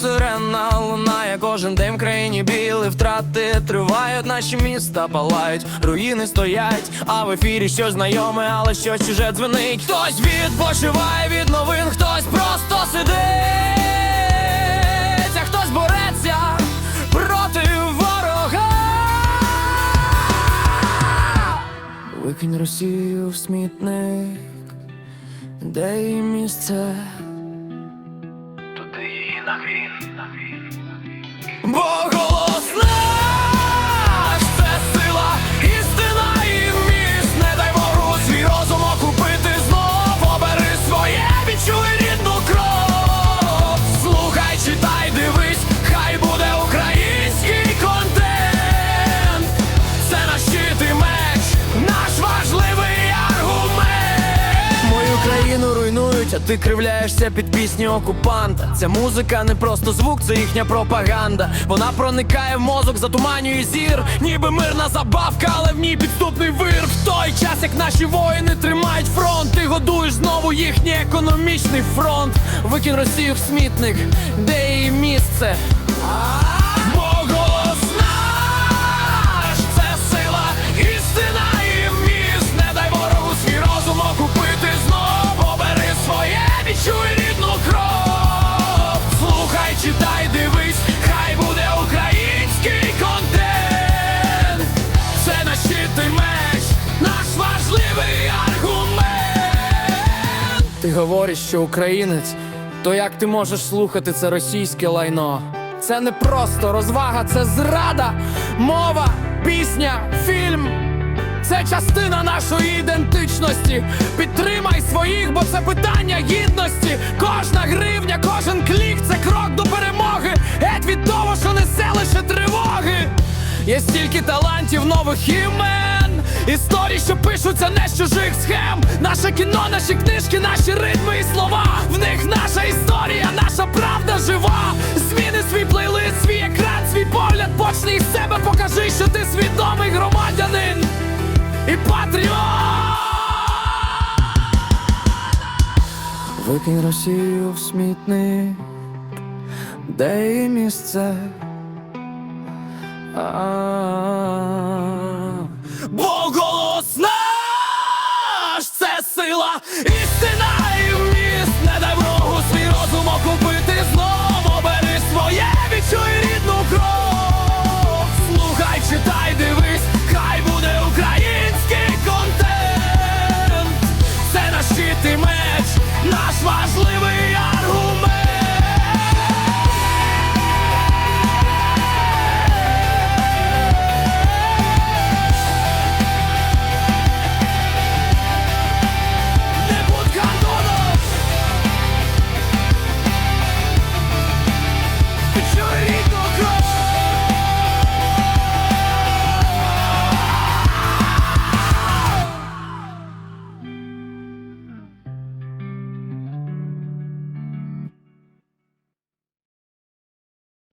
сирена лунає кожен день в країні білий втрати тривають, наші міста палають, руїни стоять, а в ефірі щось знайоме, але щось чуже дзвенить. Хтось відпочиває від новин, хтось просто сидить, а хтось бореться проти ворога. Викинь Росію в смітник, де її місце. Нагрін, нагрін. Бо руйнують, ти кривляєшся під пісні окупанта. Ця музика не просто звук, це їхня пропаганда. Вона проникає в мозок, затуманює зір, ніби мирна забавка, але в ній підступний вир. В той час, як наші воїни тримають фронт, ти годуєш знову їхній економічний фронт. Викинь Росію в смітник, де її місце. Говориш, що українець, то як ти можеш слухати це російське лайно? Це не просто розвага, це зрада, мова, пісня, фільм. Це частина нашої ідентичності. Підтримай своїх, бо це питання гідності. Кожна гривня, кожен клік це крок до перемоги. Геть від того, що несе лише тривоги. Є стільки талантів нових імен, історій, що пишуться не з чужих схем. Наше кіно, наші книжки, наші себе, покажи, що ти свідомий громадянин і патріот. Викинь Росію в смітник, де її місце. Бо голос наш це сила, бити меч, наш важливий аргумент.